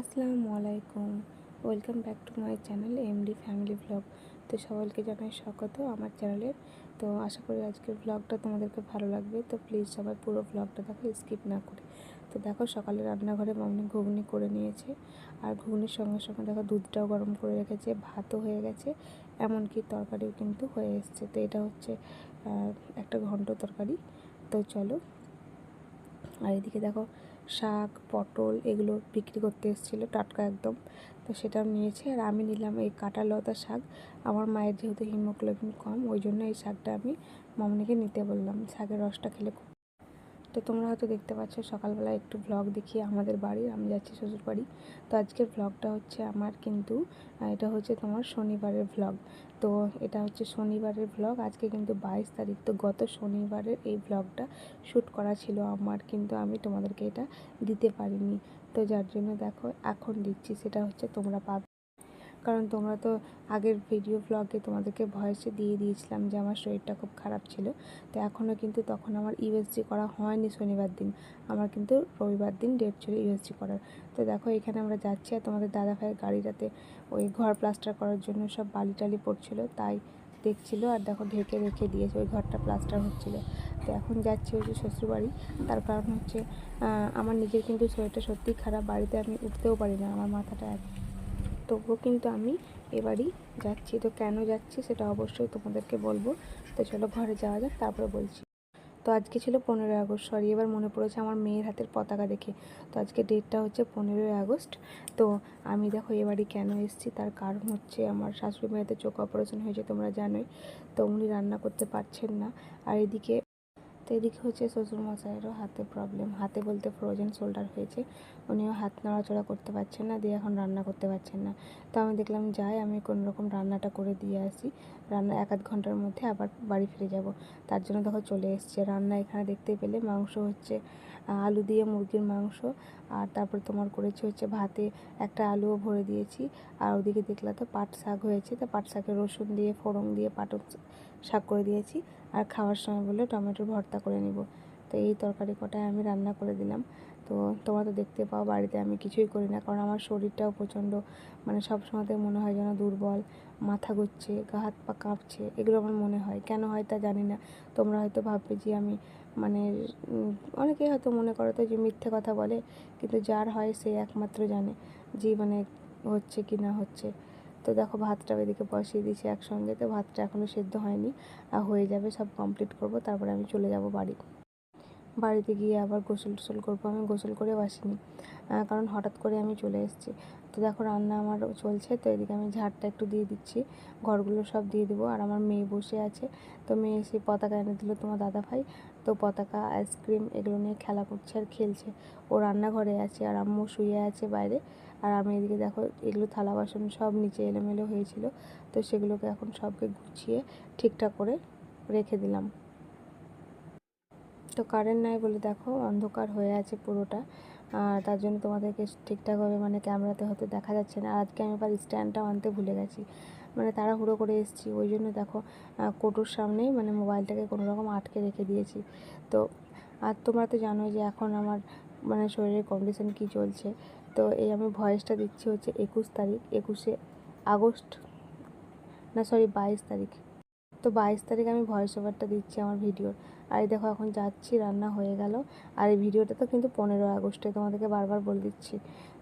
আসসালামু আলাইকুম। Welcome back to my channel MD family blog. তো সকলকে জানাই স্বাগত আমার চ্যানেলের তো আশা করি আজকের ব্লগটা তোমাদেরকে ভালো লাগবে। তো প্লিজ সবাই পুরো ব্লগটা দেখো, স্কিপ না করে। তো দেখো সকালে রান্নাঘরে মামনি ঘুগনি করে নিয়েছে। আর ঘুগনির সঙ্গে সঙ্গে দেখো দুধটাও গরম করে রেখেছে, ভাতও হয়ে গেছে, এমনকি তরকারিও কিন্তু হয়ে এসছে। তো এটা হচ্ছে একটা ঘন্ট তরকারি। তো চলো। আর এদিকে দেখো শাক, পটল এগুলো বিক্রি করতে এসেছিল, টাটকা একদম। তো সেটাও নিয়েছে আর আমি নিলাম এই কাটা লতা শাক। আমার মায়ের যেহেতু হিমোগ্লোবিন কম, ওই জন্য এই শাকটা আমি মামনিকে নিতে বললাম। শাকের রসটা খেলে খুব তো তোমরা হয়তো দেখতে পাচ্ছ, সকালবেলা একটু ব্লগ দেখিয়ে আমাদের বাড়ি আমি যাচ্ছি শ্বশুর বাড়ি তো আজকের ব্লগটা হচ্ছে আমার কিন্তু এটা হচ্ছে তোমার শনিবারের ব্লগ তো এটা হচ্ছে শনিবারের ব্লগ আজকে কিন্তু বাইশ তারিখ, তো গত শনিবারের এই ব্লগটা শ্যুট করা ছিল। আমার কিন্তু আমি তোমাদেরকে এটা দিতে পারিনি। তো যার জন্য দেখো, এখন দিচ্ছি, সেটা হচ্ছে তোমরা পাবে। কারণ তোমরা তো আগের ভিডিও ব্লগে তোমাদেরকে ভয়েসে দিয়ে দিয়েছিলাম যে আমার শরীরটা খুব খারাপ ছিল। তো এখনও কিন্তু তখন আমার ইউএসজি করা হয়নি শনিবার দিন। আমার কিন্তু রবিবার দিন ডেট ছিল ইউএসজি করার। তো দেখো এখানে আমরা যাচ্ছি আর তোমাদের দাদা ভাইয়ের গাড়িটাতে ওই ঘর প্লাস্টার করার জন্য সব বালি টালি পড়ছিল, তাই দেখছিল আর দেখো ঢেকে রেখে দিয়েছে, ওই ঘরটা প্লাস্টার হচ্ছিল। তো এখন যাচ্ছি হচ্ছে শ্বশুরবাড়ি। তার কারণ হচ্ছে আমার নিজের কিন্তু শরীরটা সত্যিই খারাপ, বাড়িতে আমি উঠতেও পারি না, আমার মাথাটা তবুও কিন্তু আমি এবারই যাচ্ছি। তো কেন যাচ্ছি সেটা অবশ্যই তোমাদেরকে বলব। তো চলো ঘরে যাওয়া যাক, তারপরে বলছি। তো আজকে ছিল পনেরোই আগস্ট, সরি, এবার মনে পড়েছে আমার মেয়ের হাতের পতাকা দেখে। তো আজকে ডেটটা হচ্ছে পনেরোই আগস্ট। তো আমি দেখো এবারই কেন এসেছি, তার কারণ হচ্ছে আমার শাশুড়ি মায়েতে চোখ অপারেশন হয়েছে, তোমরা জানোই। তো উনি রান্না করতে পারছেন না। আর এদিকে তো এদিকে হচ্ছে শ্বশুর শ্বশুরমশাইয়েরও হাতে প্রবলেম হাতে বলতে ফ্রোজেন শোল্ডার হয়েছে। উনিও হাত নাড়াচড়া করতে পারছেন না, দিয়ে এখন রান্না করতে পারছেন না। তো আমি দেখলাম, যাই, আমি কোনো রকম রান্নাটা করে দিয়ে আসি। রান্না এক আধ ঘণ্টার মধ্যে আবার বাড়ি ফিরে যাব। তার জন্য দেখো চলে এসছে। রান্না এখানে দেখতে পেলে মাংস হচ্ছে আলু দিয়ে মুরগির মাংস, আর তারপর তোমার করেছি হচ্ছে ভাতে একটা আলুও ভরে দিয়েছি। আর ওদিকে দেখলা তো পাট শাক হয়েছে, তো পাট শাকে রসুন দিয়ে, ফোড়ন দিয়ে পাট শাক করে দিয়েছি। আর খাওয়ার সময় বলে টমেটোর ভর্তা করে নিব। তো এই তরকারি কটায় আমি রান্না করে দিলাম। তো তোমরা তো দেখতে পাও বাড়িতে আমি কিছুই করি না, কারণ আমার শরীরটাও প্রচণ্ড মানে সব সময়তে মনে হয় যেন দুর্বল, মাথা ঘুরছে, গা হাত পা কাঁপছে, এগুলো আমার মনে হয়। কেন হয় তা জানি না। তোমরা হয়তো ভাববে যে আমি মানে অনেকেই হয়তো মনে করো তো যে মিথ্যে কথা বলে, কিন্তু যার হয় সে একমাত্র জানে যে মানে হচ্ছে কি না হচ্ছে। তো দেখো, ভাতটা এদিকে বসিয়ে দিয়েছি একসঙ্গে, তো ভাতটা এখনও সেদ্ধ হয়নি, আর হয়ে যাবে, সব কমপ্লিট করব, তারপরে আমি চলে যাব বাড়ি। বাড়িতে গিয়ে আবার গোসল টোসল করব, আমি গোসল করে আসিনি কারণ হঠাৎ করে আমি চলে এসেছি। তো দেখো রান্না আমার চলছে, তো এদিকে আমি ঝাড়টা একটু দিয়ে দিচ্ছি। ঘরগুলো সব দিয়ে দেবো। আর আমার মেয়ে বসে আছে, তো মেয়ে এসে পতাকা এনে দিল তোমার দাদা ভাই তো পতাকা, আইসক্রিম এগুলো নিয়ে খেলা করছে আর খেলছে। ও রান্নাঘরে আছে আর আম্মু শুয়ে আছে বাইরে। আর আমি এদিকে দেখো এগুলো থালা বাসন সব নিচে এলোমেলো হয়েছিল, তো সেগুলোকে এখন সবকে গুছিয়ে ঠিকঠাক করে রেখে দিলাম। তো কারেন্ট নাই বলে দেখো অন্ধকার হয়ে আছে পুরোটা। আর তার জন্য তোমাদেরকে ঠিকঠাকভাবে মানে ক্যামেরাতে হয়তো দেখা যাচ্ছে না। আর আজকে আমি আবার স্ট্যান্ডটা আনতে ভুলে গেছি। মানে তাড়াহুড়ো করে এসেছি। ওই জন্য দেখো কোটোর সামনেই মানে মোবাইলটাকে কোনো রকম আটকে রেখে দিয়েছি। তো, আর তোমরা তো জানোই যে এখন আমার মানে শরীরের কন্ডিশন কী চলছে। তো এই আমি ভয়েসটা দিচ্ছি হচ্ছে একুশ তারিখ, একুশে আগস্ট, না সরি বাইশ তারিখ। তো বাইশ তারিখ আমি ভয়েস ওভারটা দিচ্ছি আমার ভিডিওর আর দেখো, এখন যাচ্ছি, রান্না হয়ে গেল। আর এই ভিডিওটা তো কিন্তু পনেরো আগস্টে তোমাদেরকে বারবার বলে দিচ্ছি।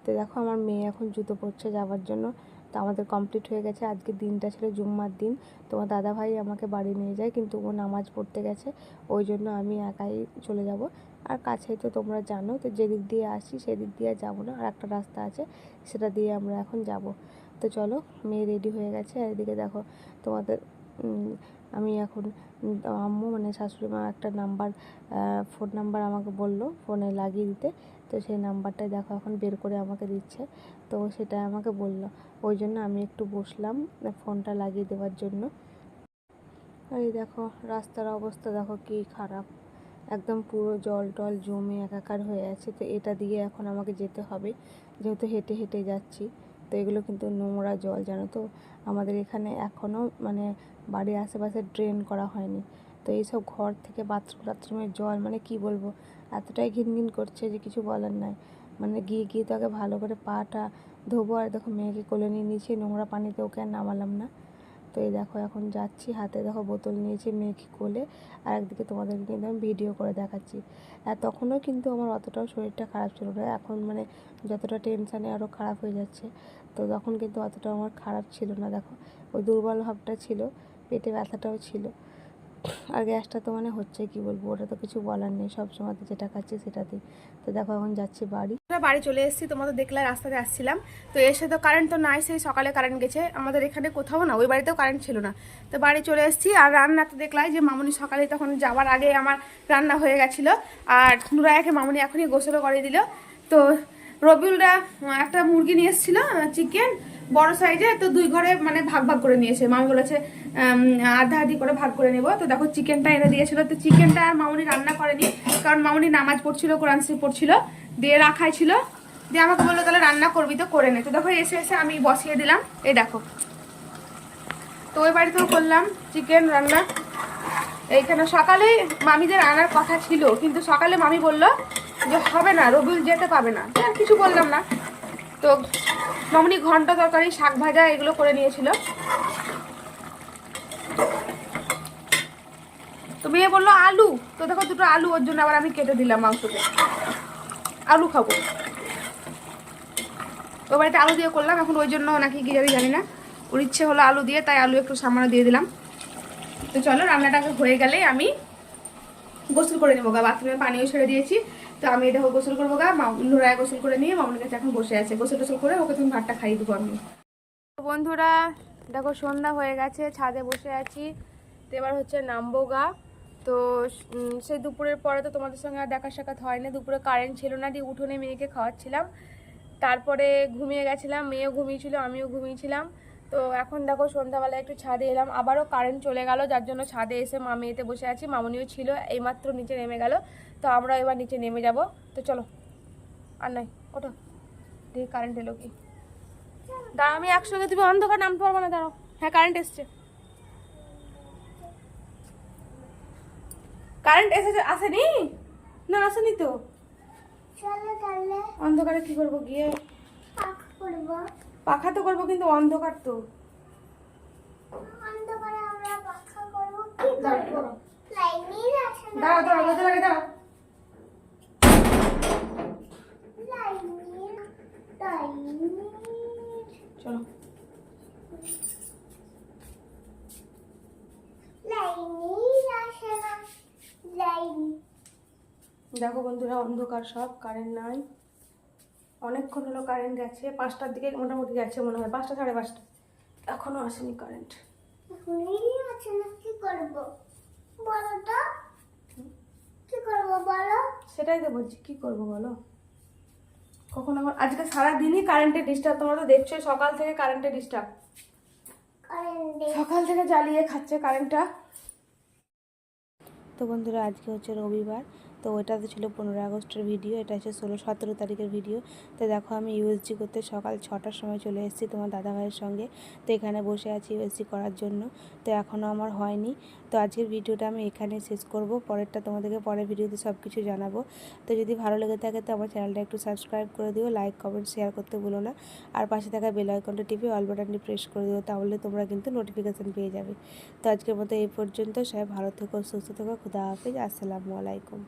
তো দেখো, আমার মেয়ে এখন জুতো পরছে যাওয়ার জন্য। তো আমাদের কমপ্লিট হয়ে গেছে। আজকে দিনটা ছিল জুম্মার দিন। তোমার দাদা ভাই আমাকে বাড়ি নিয়ে যায়, কিন্তু ও নামাজ পড়তে গেছে। ওই জন্য আমি একাই চলে যাব। আর কাছেই তো তোমরা জানো, তো যেদিক দিয়ে আসি সেদিক দিয়ে যাব না। আর একটা রাস্তা আছে, সেটা দিয়ে আমরা এখন যাব। তো চলো, মেয়ে রেডি হয়ে গেছে। আর এদিকে দেখো, তোমাদের আমি এখন আম্মু মানে শাশুড়ি মা একটা নাম্বার ফোন নাম্বার আমাকে বলল ফোনে লাগিয়ে দিতে। তো সেই নাম্বারটাই দেখো এখন বের করে আমাকে দিচ্ছে। তো সেটা আমাকে বলল। ওই জন্য আমি একটু বসলাম ফোনটা লাগিয়ে দেওয়ার জন্য। আর এই দেখো, রাস্তার অবস্থা দেখো কী খারাপ। একদম পুরো জল টল জমে একাকার হয়ে আছে। তো এটা দিয়ে এখন আমাকে যেতে হবে। যেহেতু হেঁটে হেঁটে যাচ্ছি। তো এগুলো কিন্তু নোংরা জল, জানো তো? আমাদের এখানে এখনও মানে বাড়ির আশেপাশে ড্রেন করা হয়নি। তো এইসব ঘর থেকে বাথরুম বাথরুমের জল মানে কি বলব? এতটাই ঘিনঘিন করছে যে কিছু বলার নাই। মানে গিয়ে গিয়ে তো আগে ভালো করে পাটা ধোবো, আর দেখো মেয়েকে কোলে নিয়ে নিয়েছি, নোংরা পানিতে ওকে আর নামালাম না। তো এই দেখো এখন যাচ্ছি, হাতে দেখো বোতল নিয়েছি মেঘ কোলে, আর একদিকে তোমাদেরকে কিন্তু আমি ভিডিও করে দেখাচ্ছি। আর তখনও কিন্তু আমার অতটাও শরীরটা খারাপ ছিল না, এখন মানে যতটা টেনশানে আরও খারাপ হয়ে যাচ্ছে, তো তখন কিন্তু অতটা আমার খারাপ ছিল না। দেখো, ওই দুর্বল ভাবটা ছিল, পেটে ব্যথাটাও ছিল। আর গ্যাসটা তো মানে হচ্ছে কি বলব, ওটা তো কিছু বলার নেই, সব সময় তো যেটা খাচ্ছি সেটাতেই। তো দেখো, এখন যাচ্ছি বাড়ি। আমরা বাড়ি চলে এসেছি, তোমাদের দেখলে রাস্তাতে আসছিলাম। তো এসে তো কারেন্ট তো নাই, সেই সকালে কারেন্ট গেছে। আমাদের এখানে কোথাও না, ওই বাড়িতেও কারেন্ট ছিল না। তো বাড়ি চলে এসেছি, আর রান্না তো দেখলাই যে মামুনি সকালে তখন যাওয়ার আগে আমার রান্না হয়ে গেছিল। আর নুরায়াকে মামুনি এখনই গোসলও করে দিল। তো রবিউলরা একটা মুরগি নিয়ে এসেছিল চিকেন বড় সাইজে তো দুই ঘরে মানে ভাগ ভাগ করে নিয়েছে। মামি বলেছে আধা আধি করে ভাগ করে নেব। তো দেখো চিকেনটা এনে দিয়েছিল। তো চিকেনটা আর মামুনি রান্না করেনি, কারণ মামুনি নামাজ পড়ছিল, কোরআন শরীফ পড়ছিল। দিয়ে রাখাই ছিল। দিয়ে আমাকে বলল, তাহলে রান্না করবি তো, করে নে। তো দেখো এসে এসে আমি বসিয়ে দিলাম। এই দেখো। তো ওই বাড়িতেও করলাম চিকেন রান্না। এইখানে সকালে মামিদের আনার কথা ছিল, কিন্তু সকালে মামি বলল যে হবে না, রবিউল যেতে পাবে না। আর কিছু বললাম না। তো মামনি ঘণ্টা তরকারি, শাক ভাজা এগুলো করে নিয়েছিল। তো মেয়ে বলল, আলু? তো দেখো দুটো আলু, ওর জন্য আবার আমি কেটে দিলাম মাংসকে। আলু খাব। তো বাড়িতে আলু দিয়ে করলাম, এখন ওই জন্য নাকি কি জানি জানি না। ওর ইচ্ছে হলো আলু দিয়ে, তাই আলু একটু সামান্য দিয়ে দিলাম। তো চলো রান্নাটাকে হয়ে গেলে আমি গোসল করে নেব গা। বাথরুমে পানিও ছেড়ে দিয়েছি। তো আমি দেখো গোসল করব গা। নুরায় গোসল করে নিয়ে মামুনের কাছে এখন বসে আছে। গোসল টোসল করে ওকে তুমি ভাতটা খাইয়ে দেবো আমি। বন্ধুরা, দেখো সন্ধ্যা হয়ে গেছে, ছাদে বসে আছি। তো এবার হচ্ছে নামবো গা। তো সেই দুপুরের পরে তো তোমাদের সঙ্গে আর দেখা সাক্ষাৎ হয়নি। দুপুরে কারেন্ট ছিল না, দিয়ে উঠোনে মেয়েকে খাওয়াচ্ছিলাম। তারপরে ঘুমিয়ে গেছিলাম, মেয়েও ঘুমিয়েছিল, আমিও ঘুমিয়েছিলাম। তো এখন দেখো সন্ধ্যাবেলা একটু ছাদে এলাম, আবারও কারেন্ট চলে গেল, যার জন্য ছাদে এসে মা মেয়েতে বসে আছি, মামনিও ছিল, এইমাত্র নিচে নেমে গেল। তো আমরা এবার নিচে নেমে যাব। তো চলো, আর নাই, ওঠো। দেখি কারেন্ট এলো কি। দাঁড়া আমি একসঙ্গে, তুমি অন্ধকার নামতে পারব না, দাঁড়াও। হ্যাঁ কারেন্ট এসছে। কারেন্ট এসেছে আসেনি? না আসেনি তো। চলো তাহলে। অন্ধকারে কি করব গিয়ে? পাখা তো করব কিন্তু অন্ধকার তো। অন্ধকারে আমরা পাখা করব কি করব? লাইনই আছে না। দাঁড়াও দাঁড়াও দরজা লাগে চলো লাইনই আসে না লাইন দেখো বন্ধুরা অন্ধকার সব কারেন্ট নাই। অনেকক্ষণ হলো কারেন্ট গেছে পাঁচটার দিকে মোটামুটি গেছে মনে হয় পাঁচটা সাড়ে পাঁচটা। এখনও আসেনি কারেন্ট সেটাই তো বলছি কি করব বলো? কখন আমার আজকে সারা দিনই কারেন্টে ডিস্টার্ব তোমরা তো দেখছ সকাল থেকে কারেন্টে ডিস্টার্ব সকাল থেকে জ্বালিয়ে খাচ্ছে কারেন্টটা তো বন্ধুরা আজকে হচ্ছে রবিবার তো ওইটাতে ছিল পনেরো আগস্টের ভিডিও, এটা হচ্ছে ষোলো সতেরো তারিখের ভিডিও। তো দেখো আমি ইউএসজি করতে সকাল ছটার সময় চলে এসেছি তোমার দাদা ভাইয়ের সঙ্গে। তো এখানে বসে আছি ইউএসজি করার জন্য। তো এখনও আমার হয়নি। তো আজকের ভিডিওটা আমি এখানে শেষ করব। পরেরটা তোমাদেরকে পরের ভিডিওতে সব কিছু জানাব। তো যদি ভালো লেগে থাকে তো আমার চ্যানেলটা একটু সাবস্ক্রাইব করে দিও, লাইক, কমেন্ট, শেয়ার করতে ভুলো না। আর পাশে থাকা বেল আইকনটা টিপে অল বাটনটি প্রেস করে দিও, তাহলে তোমরা কিন্তু নোটিফিকেশান পেয়ে যাবে। তো আজকের মতো এই পর্যন্ত। সবাই ভালো থেকো, সুস্থ থেকো, খুদা হাফিজ, আসসালামু আলাইকুম।